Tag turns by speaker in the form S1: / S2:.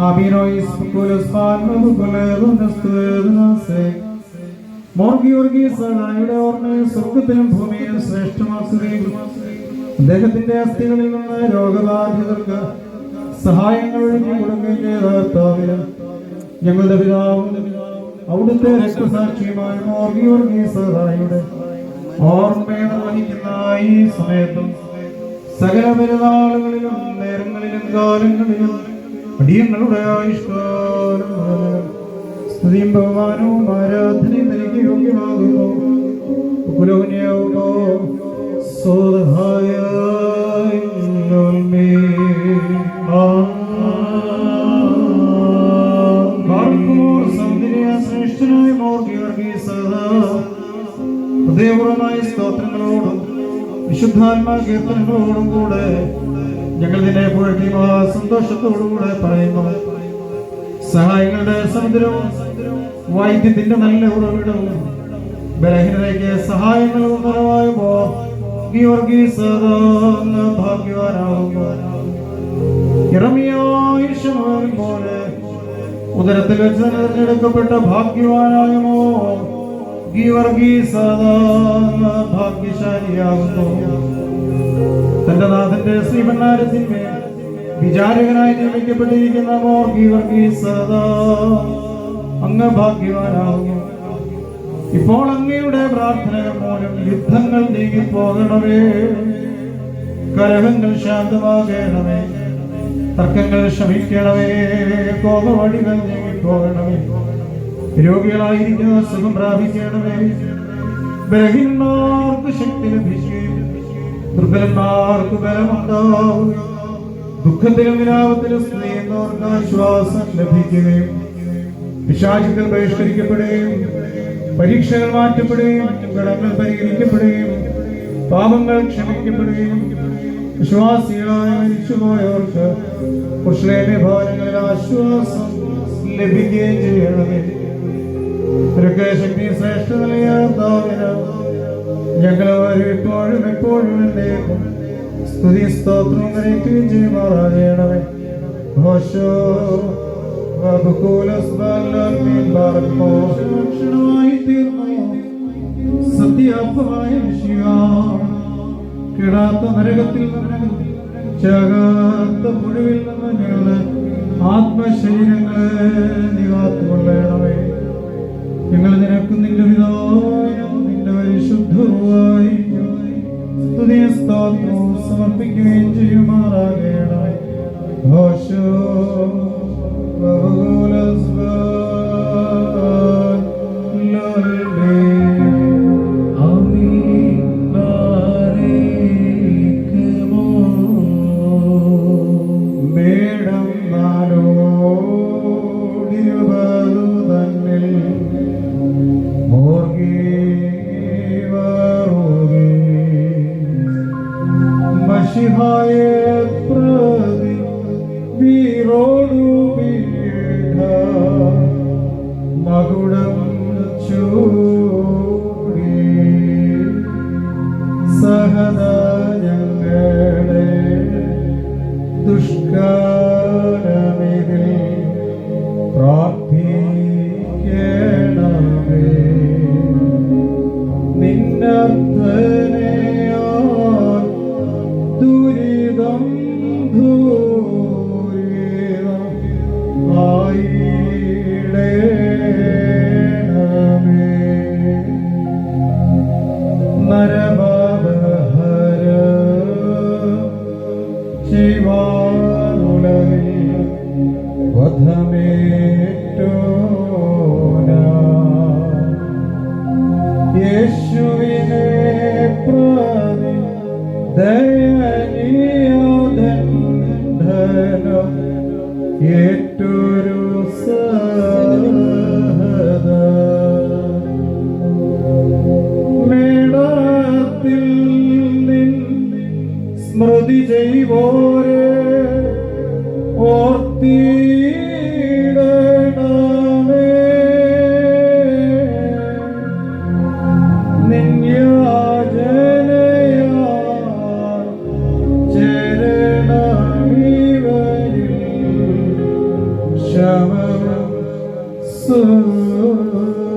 S1: Amino iskulos panmu kulelun stednase മോർഗിയോർഗി സണായുടെ ഓർമ്മയിൽ സ്വർഗത്തിലും ഭൂമിയിലും ശ്രേഷ്ഠമാക്കുകയും അദ്ദേഹത്തിന്റെ അസ്ഥികളിൽ നിന്ന് രോഗബാധിതർക്ക് സഹായങ്ങൾ കർത്താവിന് ഞങ്ങളുടെ പിതാവും അവിടുത്തെ രക്തസാക്ഷിയുമായ മോർഗിയോർഗീസഹായുടെ ഓർമ്മയെ നിർവഹിക്കുന്ന ഈ സമയത്തും സകല പെരുന്നാളുകളിലും നേരങ്ങളിലും കാലങ്ങളിലും അടിയങ്ങളുടെ ആയുഷ്കാലം സ്തുതിയും ബഹുമാനവും ആരാധനയും ഹൃദയപൂർവമായ സ്തോത്രങ്ങളോടും വിശുദ്ധാത്മാ കീർത്തനങ്ങളോടും കൂടെ ഞങ്ങൾ നിന്നെ പുഴക്കി സന്തോഷത്തോടുകൂടെ പറയുന്നു. സഹായങ്ങളുടെ സമുദ്രവും വൈദ്യത്തിന്റെ നല്ല ഉറവിടവും ബലഹീനതയ്ക്ക് സഹായങ്ങളും കുറവായുമോ ഗീവർഗീസ് പോലെ ഉദരത്തിൽ വെച്ച് തിരഞ്ഞെടുക്കപ്പെട്ട ഭാഗ്യവാനായമോ ഗീവർഗീസ് ഭാഗ്യശാലിയാകുന്നു. തന്റെ നാഥന്റെ ശ്രീമന്നാരത്തിന്മേൽ വിചാരകനായി നിയമിക്കപ്പെട്ടിരിക്കുന്ന മോർ ഗീവർഗീസ് അങ്ങ് ഭാഗ്യവാനാകുന്നു ഇപ്പോൾ അങ്ങയുടെ പ്രാർത്ഥനകൾ മൂലം യുദ്ധങ്ങൾ നീങ്ങിപ്പോകണമേ കലഹങ്ങൾ ശാന്തമാകണമേ. തർക്കങ്ങൾ ശമിക്കണമേ. കോപവടികൾ നീങ്ങിപ്പോകണമേ. രോഗികളായിരിക്കുന്ന സുഖം പ്രാപിക്കണമേ ബലഹീനന്മാർക്ക് ശക്തി ലഭിക്കുകയും ദുർബലന്മാർക്ക് ബലമുണ്ടാവുകയും ദുഃഖത്തിലും വിലാപത്തിലും സ്ത്രീയെന്നവർക്ക് ആശ്വാസം ലഭിക്കുകയും പിശാചുക്കൾ ബഹിഷ്കരിക്കപ്പെടുകയും പരീക്ഷകൾ മാറ്റപ്പെടുകയും ഘടകങ്ങൾ പരിഹരിക്കപ്പെടുകയും പാപങ്ങൾ ക്ഷമിക്കപ്പെടുകയും വിശ്വാസികളായ മരിച്ചുപോയവർക്ക് കുഷ്ലേന്റെ ഭവനങ്ങളിൽ ആശ്വാസം ലഭിക്കുകയും ചെയ്യണമേ ഇവരൊക്കെ ശക്തി ശ്രേഷ്ഠ ഞങ്ങൾ ഇപ്പോഴും എപ്പോഴും എന്നേക്കും സ്തുതി സ്തോത്രം കരയ്ക്കുകയും ചെയ്യുമാറാകണമേ ഹോശോ സത്യാത്മമായ കിടാത്ത നരകത്തിൽ ചകാത്ത പുഴുവിൽ നിന്ന് ഞങ്ങളുടെ ആത്മശരീരങ്ങളെ നിവാത്തുകൊള്ളണമേ മഷിഹായെ പ്രതി വീരോടു പീഠ മകുടം ചൂടി. സഹദാരങ്ങളെ ദുഷ്കാരമിതിൽ പ്രാർത്ഥിക്കണമേ. നിന്നർത്ഥനയാൽ യേശുവിനെ പ്രതി ദയനീയോധനം ഏറ്റൊരു സ്മൃതി ചെയ്വോരെ ഓർത്തിടണമേ. നിന്യാജനയാൽ ചരണമിവരിൽ ശമവും സുഖവും